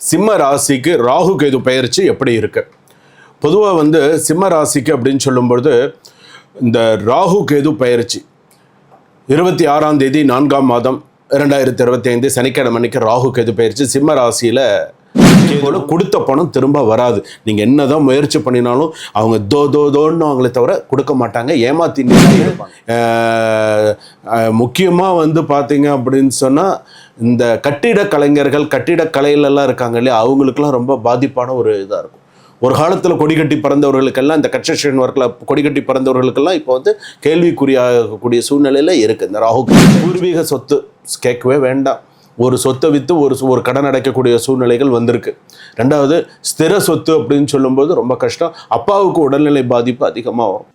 சிம்ம ராசிக்கு ராகு கேது பயிற்சி எப்படி இருக்கு? பொதுவாக வந்து சிம்ம ராசிக்கு அப்படின்னு சொல்லும்பொழுது இந்த ராகு கேது பயிற்சி இருபத்தி ஆறாம் தேதி நான்காம் மாதம் இரண்டாயிரத்தி இருபத்தி ஐந்து சனிக்கிழமை அன்னைக்கு ராகு கேது பயிற்சி. சிம்ம ராசியில் போல கொடுத்த பணம் திரும்ப வராது. நீங்கள் என்னதான் முயற்சி பண்ணினாலும் அவங்க தோ தோ தோன்னு அவங்களே தவிர கொடுக்க மாட்டாங்க. ஏமாத்தின்னு முக்கியமாக வந்து பார்த்தீங்க அப்படின்னு சொன்னால் இந்த கட்டிட கலைஞர்கள் கட்டிட கலையிலலாம் இருக்காங்க இல்லையா? அவங்களுக்குலாம் ரொம்ப பாதிப்பான ஒரு இதாக இருக்கும். ஒரு காலத்தில் கொடி கட்டி பறந்தவர்களுக்கெல்லாம் இந்த கன்ஸ்ட்ரக்ஷன் ஒர்க்கில் கொடி கட்டி பறந்தவர்களுக்கெல்லாம் இப்போ வந்து கேள்விக்குறியாகக்கூடிய சூழ்நிலையில் இருக்குது இந்த ராகு பூர்வீக சொத்து கேட்கவே வேண்டாம். ஒரு சொத்தை விற்று ஒரு ஒரு கடன் அடைக்கக்கூடிய சூழ்நிலைகள் வந்திருக்கு. ரெண்டாவது ஸ்திர சொத்து அப்படின்னு சொல்லும்போது ரொம்ப கஷ்டம். அப்பாவுக்கு உடல்நிலை பாதிப்பு அதிகமாகும்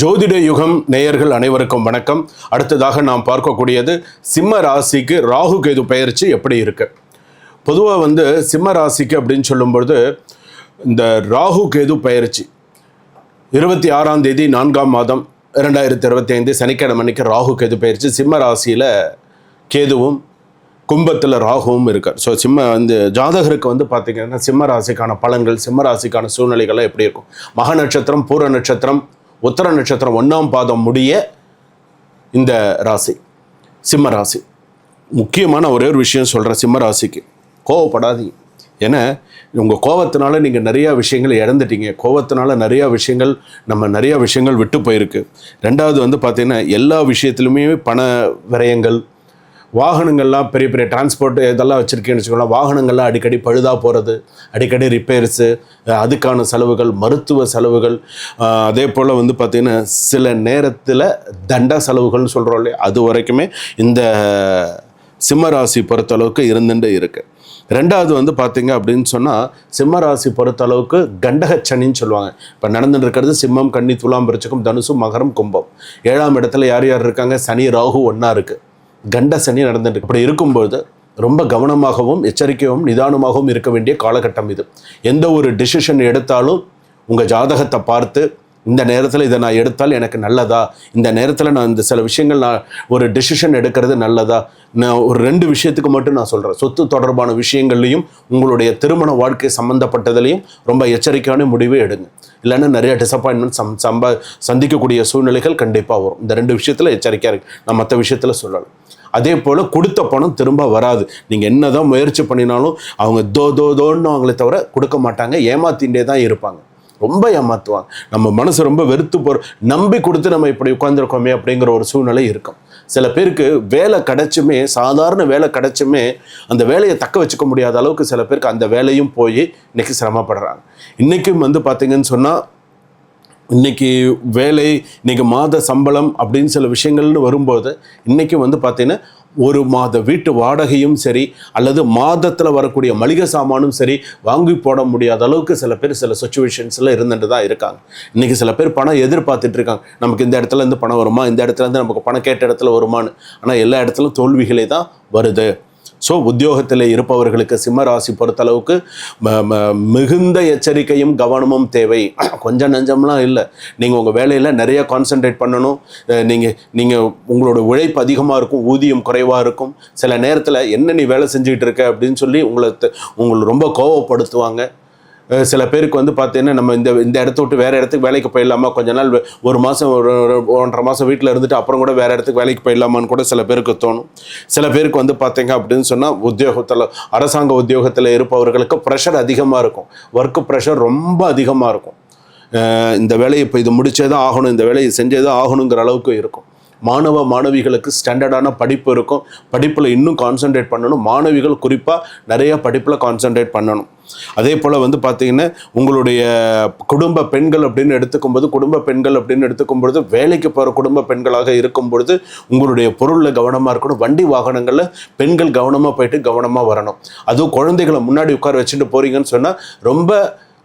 ஜோதிட யுகம் நேயர்கள் அனைவருக்கும் வணக்கம். அடுத்ததாக நாம் பார்க்கக்கூடியது சிம்ம ராசிக்கு ராகு கேது பெயர்ச்சி எப்படி இருக்கு? பொதுவாக வந்து சிம்ம ராசிக்கு அப்படின்னு சொல்லும்பொழுது இந்த ராகு கேது பயிற்சி. இருபத்தி ஆறாம் தேதி நான்காம் மாதம் இரண்டாயிரத்தி இருபத்தி ஐந்து சனிக்கிழமை அன்னைக்கு ராகு கேது பயிற்சி. சிம்ம ராசியில் கேதுவும் கும்பத்தில் ராகுவும் இருக்கார். ஸோ சிம்ம வந்து ஜாதகருக்கு வந்து பார்த்திங்கன்னா சிம்ம ராசிக்கான பலன்கள் சிம்ம ராசிக்கான சூழ்நிலைகள்லாம் எப்படி இருக்கும்? மக நட்சத்திரம் பூர நட்சத்திரம் உத்தர நட்சத்திரம் ஒன்றாம் பாதம் முடிய இந்த ராசி சிம்ம ராசி. முக்கியமான ஒரே ஒரு விஷயம் சொல்கிறேன் சிம்ம ராசிக்கு. கோவப்படாதீங்க. ஏன்னா உங்கள் கோவத்தினால நீங்கள் நிறையா விஷயங்கள் இழந்துட்டீங்க. கோவத்தினால நிறையா விஷயங்கள் நம்ம நிறையா விஷயங்கள் விட்டு போயிருக்கு. ரெண்டாவது வந்து பார்த்திங்கன்னா எல்லா விஷயத்துலையுமே பண விரயங்கள் வாகனங்கள்லாம் பெரிய பெரிய டிரான்ஸ்போர்ட் இதெல்லாம் வச்சுருக்கேன்னு வச்சுக்கோங்களேன். வாகனங்கள்லாம் அடிக்கடி பழுதாக போகிறது அடிக்கடி ரிப்பேர்ஸு அதுக்கான செலவுகள் மருத்துவ செலவுகள் அதே போல் வந்து பார்த்திங்கன்னா சில நேரத்தில் தண்டா செலவுகள்னு சொல்கிறோம் இல்லையா? அது வரைக்குமே இந்த சிம்மராசி பொறுத்தளவுக்கு இருந்துட்டு இருக்குது ரெண்டாவது வந்து பார்த்தீங்க அப்படின்னு சொன்னால் சிம்மராசி கண்டக கண்டகச்சனின்னு சொல்லுவாங்க. இப்போ நடந்துட்டு இருக்கிறது சிம்மம் கன்னி துலாம் விருச்சிகம் தனுசு மகரம் கும்பம். ஏழாம் இடத்துல யார் யார் இருக்காங்க? சனி ராகு ஒன்றா இருக்குது கண்ட சனி நடந்துட்டு இப்படி இருக்கும்போது ரொம்ப கவனமாகவும் எச்சரிக்கையாகவும் நிதானமாகவும் இருக்க வேண்டிய காலகட்டம் இது. எந்த ஒரு டிசிஷன் எடுத்தாலும் உங்கள் ஜாதகத்தை பார்த்து இந்த நேரத்தில் இதை நான் எடுத்தால் எனக்கு நல்லதா? இந்த நேரத்தில் நான் இந்த சில விஷயங்கள் நான் ஒரு டெசிஷன் எடுக்கிறது நல்லதா? நான் ஒரு ரெண்டு விஷயத்துக்கு மட்டும் நான் சொல்கிறேன் சொத்து தொடர்பான விஷயங்கள்லையும் உங்களுடைய திருமண வாழ்க்கை சம்மந்தப்பட்டதுலையும் ரொம்ப எச்சரிக்கையான முடிவே எடுங்க. இல்லைன்னா நிறைய டிசப்பாயின்மெண்ட் சம் சம்ப சந்திக்கக்கூடிய சூழ்நிலைகள் கண்டிப்பாக வரும். இந்த ரெண்டு விஷயத்தில் எச்சரிக்கையாக இருக்கு நான் மற்ற விஷயத்தில் சொல்லலாம் அதே போல் கொடுத்த பணம் திரும்ப வராது. நீங்கள் என்ன தான் முயற்சி பண்ணினாலும் அவங்க தோ தோ தோன்னு அவங்களே தவிர கொடுக்க மாட்டாங்க. ஏமாத்தின்றே தான் இருப்பாங்க. ரொம்ப ஏமாற்றுவாங்க நம்ம மனசு ரொம்ப வெறுத்து போகிற நம்பி கொடுத்து நம்ம இப்படி உட்காந்துருக்கோமே அப்படிங்கிற ஒரு சூழ்நிலை இருக்கும். சில பேருக்கு வேலை கிடைச்சுமே சாதாரண வேலை கிடைச்சுமே அந்த வேலையை தக்க வச்சுக்க முடியாத அளவுக்கு சில பேருக்கு அந்த வேலையும் போய் இன்னைக்கு சிரமப்படுறாங்க. இன்றைக்கும் வந்து பார்த்தீங்கன்னு சொன்னால் இன்னைக்கு வேலை இன்னைக்கு மாத சம்பளம் அப்படின்னு சில விஷயங்கள்னு வரும்போது இன்றைக்கும் வந்து பார்த்தீங்கன்னா ஒரு மாத வீட்டு வாடகையும் சரி அல்லது மாதத்தில் வரக்கூடிய மளிகை சாமானும் சரி வாங்கி போட முடியாத அளவுக்கு சில பேர் சில சுச்சுவேஷன்ஸில் இருந்துட்டு தான் இருக்காங்க. இன்றைக்கி சில பேர் பணம் எதிர்பார்த்துட்டு இருக்காங்க. நமக்கு இந்த இடத்துல இருந்து பணம் வருமா? இந்த இடத்துல இருந்து நமக்கு பணம் கேட்ட இடத்துல வருமான்னு. ஆனால் எல்லா இடத்துலையும் தோல்விகளே தான் வருது. ஸோ உத்தியோகத்தில் இருப்பவர்களுக்கு சிம்ம ராசி பொறுத்தளவுக்கு ம- ம- மிகுந்த எச்சரிக்கையும் கவனமும் தேவை. கொஞ்சம் நஞ்சம்லாம் இல்லை. நீங்கள் உங்கள் வேலையில் நிறைய கான்சென்ட்ரேட் பண்ணணும். நீங்கள் நீங்கள் உங்களோட உழைப்பு அதிகமாக இருக்கும் ஊதியம் குறைவாக இருக்கும். சில நேரத்தில் என்ன நீ வேலை செஞ்சுக்கிட்டு இருக்க அப்படின்னு சொல்லி உங்களை உங்களை ரொம்ப கோவப்படுத்துவாங்க. சில பேருக்கு வந்து பார்த்தீங்கன்னா நம்ம இந்த இந்த இடத்த விட்டு வேறு இடத்துக்கு வேலைக்கு போயிடலாமா? கொஞ்ச நாள் ஒரு மாதம் ஒரு ஒன்றரை மாதம் வீட்டில் இருந்துட்டு அப்புறம் கூட வேறு இடத்துக்கு வேலைக்கு போயிடலாமான்னு கூட சில பேருக்கு தோணும். சில பேருக்கு வந்து பார்த்தீங்க அப்படின்னு சொன்னால் உத்தியோகத்தில் அரசாங்க உத்தியோகத்தில் இருப்பவர்களுக்கு ப்ரெஷர் அதிகமாக இருக்கும். ஒர்க்கு ப்ரெஷர் ரொம்ப அதிகமாக இருக்கும். இந்த வேலையை இப்போ இது முடிச்சே தான் ஆகணும் இந்த வேலையை செஞ்சே தான் ஆகணுங்கிற அளவுக்கு இருக்கும். மாணவ மாணவிகளுக்கு ஸ்டாண்டர்டான படிப்பு இருக்கும். படிப்பில் இன்னும் கான்சென்ட்ரேட் பண்ணணும். மாணவிகள் குறிப்பாக நிறைய படிப்பில் கான்சென்ட்ரேட் பண்ணணும். அதே போல் வந்து பார்த்தீங்கன்னா உங்களுடைய குடும்ப பெண்கள் அப்படின்னு எடுத்துக்கும்போது குடும்ப பெண்கள் அப்படின்னு எடுத்துக்கும்பொழுது வேலைக்கு போகிற குடும்ப பெண்களாக இருக்கும் பொழுது உங்களுடைய பொருளில் கவனமாக இருக்கணும். வண்டி வாகனங்களில் பெண்கள் கவனமாக போயிட்டு கவனமாக வரணும். அதுவும் குழந்தைகளை முன்னாடி உட்கார வச்சுட்டு போறீங்கன்னு சொன்னால் ரொம்ப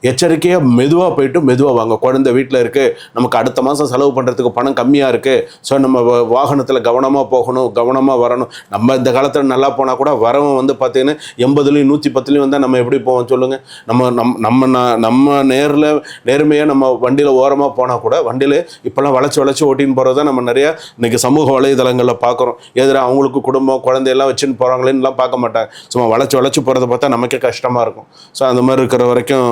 எச்சரிக்கையாக மெதுவாக போயிட்டு மெதுவாக வாங்க. குழந்தை வீட்டில் இருக்குது நமக்கு அடுத்த மாதம் செலவு பண்ணுறதுக்கு பணம் கம்மியாக இருக்குது ஸோ நம்ம வாகனத்தில் கவனமாக போகணும் கவனமாக வரணும். நம்ம இந்த காலத்தில் நல்லா போனால் கூட வரவன் வந்து பார்த்தீங்கன்னா எண்பதுலேயும் நூற்றி பத்துலேயும் வந்தால் நம்ம எப்படி போவோம் சொல்லுங்கள் நம்ம நம் நம்ம நம்ம நேரில் நேர்மையாக நம்ம வண்டியில் ஓரமாக போனால் கூட வண்டியில் இப்போல்லாம் வளைச்சி வளைச்சி ஓட்டின்னு போகிறத நம்ம நிறையா இன்றைக்கி சமூக வலைதளங்களில் பார்க்குறோம் எதிராக அவங்களுக்கு குடும்பம் குழந்தையெல்லாம் வச்சுன்னு போகிறாங்களேன்னுலாம் பார்க்க மாட்டாங்க. சும்மா வளைச்சி வளைச்சி போகிறத பார்த்தா நமக்கே கஷ்டமாக இருக்கும். ஸோ அந்த மாதிரி இருக்கிற வரைக்கும்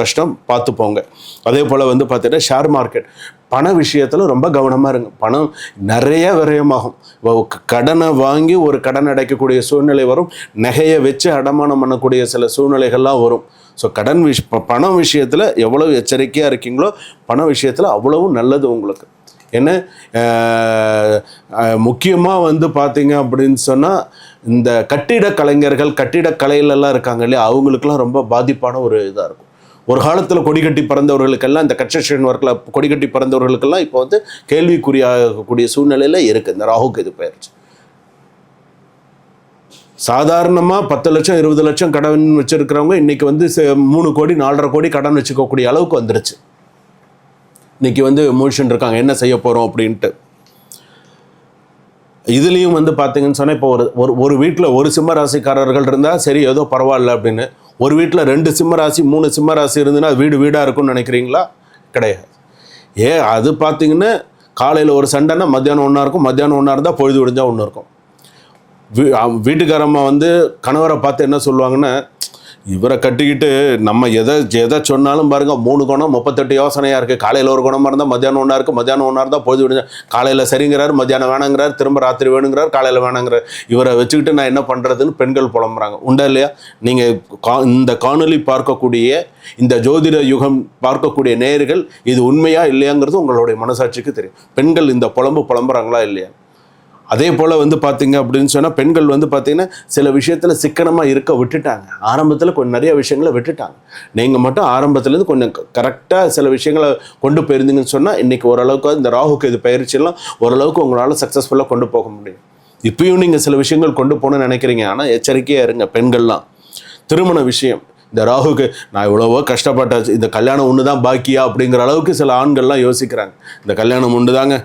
கஷ்டம் பார்த்து போங்க. அதே போல் வந்து பார்த்தீங்கன்னா ஷேர் மார்க்கெட் பண விஷயத்தில் ரொம்ப கவனமாக இருங்க. பணம் நிறைய விரயமாகும். கடனை வாங்கி ஒரு கடன் அடைக்கக்கூடிய சூழ்நிலை வரும். நகையை வச்சு அடமானம் பண்ணக்கூடிய சில சூழ்நிலைகள்லாம் வரும். ஸோ கடன் விஷ் பணம் விஷயத்தில் எவ்வளவு எச்சரிக்கையாக இருக்கீங்களோ பண விஷயத்தில் அவ்வளவு நல்லது உங்களுக்கு. ஏன்னா முக்கியமாக வந்து பார்த்தீங்க அப்படின்னு சொன்னால் இந்த கட்டிட கலைஞர்கள் கட்டிட கலையிலலாம் இருக்காங்க இல்லையா? அவங்களுக்குலாம் ரொம்ப பாதிப்பான ஒரு இதாக இருக்கும். ஒரு காலத்தில் கொடி கட்டி பறந்தவர்களுக்கெல்லாம் இந்த கன்ஸ்ட்ரக்ஷன் ஒர்க்கில் கொடி கட்டி பறந்தவர்களுக்கெல்லாம் இப்போ வந்து கேள்விக்குறியாகக்கூடிய சூழ்நிலையில் இருக்குது இந்த ராகுக்கு இது பயிற்சி சாதாரணமாக பத்து லட்சம் இருபது லட்சம் கடன் வச்சுருக்கிறவங்க இன்றைக்கி வந்து மூணு கோடி நாலரை கோடி கடன் வச்சுக்கக்கூடிய அளவுக்கு வந்துருச்சு. இன்றைக்கி வந்து மோஷன் இருக்காங்க என்ன செய்ய போகிறோம் அப்படின்ட்டு. இதுலேயும் வந்து பார்த்தீங்கன்னு சொன்னால் இப்போ ஒரு ஒரு ஒரு வீட்டில் ஒரு சிம்ம ராசிக்காரர்கள் இருந்தால் சரி ஏதோ பரவாயில்ல அப்படின்னு ஒரு வீட்டில் ரெண்டு சிம்மராசி மூணு சிம்மராசி இருந்ததுன்னா இருந்துன்னா வீடு வீடாக இருக்கும்னு நினைக்கிறீங்களா? கிடையாது. ஏ அது பார்த்தீங்கன்னா காலையில் ஒரு சண்டைன்னா மத்தியானம் ஒன்றா இருக்கும் மத்தியானம் ஒன்றா இருந்தால் பொழுது விடிஞ்சால் ஒன்று இருக்கும். வீ வீட்டுக்காரம்மா வந்து கணவரை பார்த்து என்ன சொல்லுவாங்கன்னா இவரை கட்டிக்கிட்டு நம்ம எதை எதை சொன்னாலும் பாருங்க மூணு குணம் முப்பத்தெட்டு யோசனையாக இருக்குது காலையில் ஒரு குணமாக இருந்தால் மத்தியானம் ஒன்றா இருக்குது மத்தியானம் ஒன்றா இருந்தால் பொழுது விடுங்க காலையில் சரிங்கிறார் மத்தியானம் வேணாங்கிறார் திரும்ப ராத்திரி வேணுங்கிறார் காலையில் வேணுங்கிறார். இவரை வச்சுக்கிட்டு நான் என்ன பண்ணுறதுன்னு பெண்கள் புலம்புறாங்க. உண்டா இல்லையா? நீங்கள் கா இந்த காணொலி பார்க்கக்கூடிய இந்த ஜோதிட யுகம் பார்க்கக்கூடிய நேயர்கள் இது உண்மையா இல்லையாங்கிறது உங்களுடைய மனசாட்சிக்கு தெரியும். பெண்கள் இந்த புலம்பு புலம்புறாங்களா இல்லையா? அதே போல் வந்து பார்த்தீங்க அப்படின்னு சொன்னால் பெண்கள் வந்து பார்த்தீங்கன்னா சில விஷயத்தில் சிக்கனமாக இருக்க விட்டுட்டாங்க. ஆரம்பத்தில் கொஞ்சம் நிறைய விஷயங்களை விட்டுட்டாங்க. நீங்கள் மட்டும் ஆரம்பத்துலேருந்து கொஞ்சம் கரெக்டாக சில விஷயங்களை கொண்டு போயிருந்தீங்கன்னு சொன்னால் இன்றைக்கி ஓரளவுக்கு இந்த ராகுக்கு இது பயிற்சியெல்லாம் ஓரளவுக்கு உங்களால் சக்ஸஸ்ஃபுல்லாக கொண்டு போக முடியும். இப்பயும் நீங்கள் சில விஷயங்கள் கொண்டு போகணும்னு நினைக்கிறீங்க. ஆனால் எச்சரிக்கையாக இருங்க பெண்கள்லாம். திருமண விஷயம். இந்த ராகுக்கு நான் இவ்வளவோ கஷ்டப்பட்டாச்சு இந்த கல்யாணம் ஒன்று தான் பாக்கியா அப்படிங்கிற அளவுக்கு சில ஆண்கள்லாம் யோசிக்கிறாங்க. இந்த கல்யாணம் ஒன்று தாங்க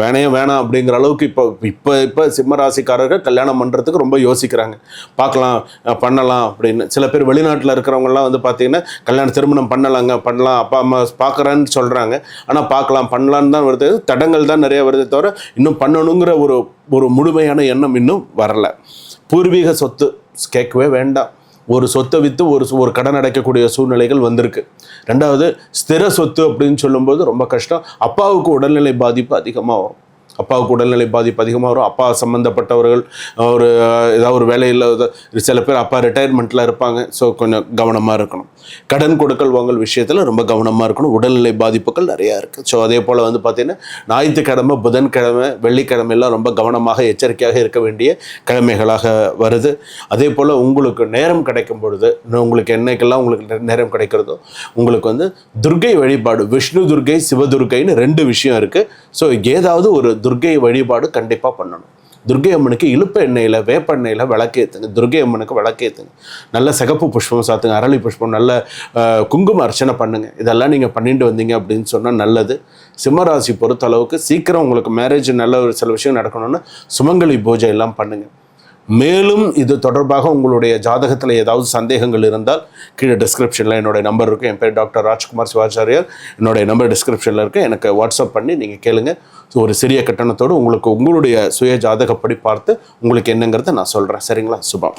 வேணையே வேணாம் அப்படிங்கிற அளவுக்கு இப்போ இப்போ இப்போ சிம்மராசிக்காரர்கள் கல்யாணம் பண்ணுறதுக்கு ரொம்ப யோசிக்கிறாங்க. பார்க்கலாம் பண்ணலாம் அப்படின்னு. சில பேர் வெளிநாட்டில் இருக்கிறவங்கலாம் வந்து பார்த்தீங்கன்னா கல்யாணம் திருமணம் பண்ணலாங்க பண்ணலாம் அப்பா அம்மா பார்க்குறேன்னு சொல்கிறாங்க ஆனால் பார்க்கலாம் பண்ணலான்னு தான் வருது. தடங்கள் தான் நிறைய வருதே தவிர இன்னும் பண்ணணுங்கிற ஒரு ஒரு முழுமையான எண்ணம் இன்னும் வரல. பூர்வீக சொத்து கேட்கவே வேண்டாம். ஒரு சொத்தை விற்று ஒரு ஒரு கடன் அடைக்கக்கூடிய சூழ்நிலைகள் வந்திருக்கு. ரெண்டாவது ஸ்திர சொத்து அப்படின்னு சொல்லும்போது ரொம்ப கஷ்டம். அப்பாவுக்கு உடல்நிலை பாதிப்பு அதிகமாகும் அப்பாவுக்கு உடல்நிலை பாதிப்பு அதிகமாக வரும். அப்பா சம்மந்தப்பட்டவர்கள் ஒரு ஏதாவது ஒரு வேலையில் சில பேர் அப்பா ரிட்டையர்மெண்ட்டில் இருப்பாங்க. ஸோ கொஞ்சம் கவனமாக இருக்கணும். கடன் கொடுக்கல் வாங்கல் விஷயத்தில் ரொம்ப கவனமாக இருக்கணும். உடல்நிலை பாதிப்புகள் நிறையா இருக்குது ஸோ அதே போல் வந்து பார்த்திங்கன்னா ஞாயிற்றுக்கிழமை புதன்கிழமை வெள்ளிக்கிழமையெல்லாம் ரொம்ப கவனமாக எச்சரிக்கையாக இருக்க வேண்டிய கிழமைகளாக வருது. அதே போல் உங்களுக்கு நேரம் கிடைக்கும் பொழுது உங்களுக்கு என்னைக்கெல்லாம் உங்களுக்கு நேரம் கிடைக்கிறதோ உங்களுக்கு வந்து துர்கை வழிபாடு விஷ்ணு துர்கை சிவதுர்கைன்னு ரெண்டு விஷயம் இருக்குது ஸோ ஏதாவது ஒரு துர்கை வழிபாடு கண்டிப்பாக பண்ணணும். துர்கை அம்மனுக்கு இழுப்ப எண்ணெயில் வேப்ப எண்ணெயில் விளக்கேற்றுங்க துர்கை அம்மனுக்கு விளக்கேற்றுங்க நல்ல சிகப்பு புஷ்பம் சாத்துங்க அரளி புஷ்பம் நல்ல குங்கும அர்ச்சனை பண்ணுங்கள் இதெல்லாம் நீங்கள் பண்ணிட்டு வந்தீங்க அப்படின்னு சொன்னால் நல்லது. சிம்மராசி பொறுத்த அளவுக்கு சீக்கிரம் உங்களுக்கு மேரேஜ் நல்ல ஒரு சில விஷயம் நடக்கணும்னு சுமங்கலி பூஜை எல்லாம் பண்ணுங்கள் மேலும் இது தொடர்பாக உங்களுடைய ஜாதகத்தில் ஏதாவது சந்தேகங்கள் இருந்தால் கீழே டிஸ்கிரிப்ஷனில் என்னுடைய நம்பர் இருக்குது என் பேர் டாக்டர் ராஜ்குமார் சிவாச்சாரியர். என்னுடைய நம்பர் டிஸ்கிரிப்ஷனில் இருக்குது எனக்கு வாட்ஸ்அப் பண்ணி நீங்கள் கேளுங்கள் ஸோ ஒரு சிறிய கட்டணத்தோடு உங்களுக்கு உங்களுடைய சுய ஜாதகப்படி பார்த்து உங்களுக்கு என்னங்கிறத நான் சொல்கிறேன் சரிங்களா? சுபம்.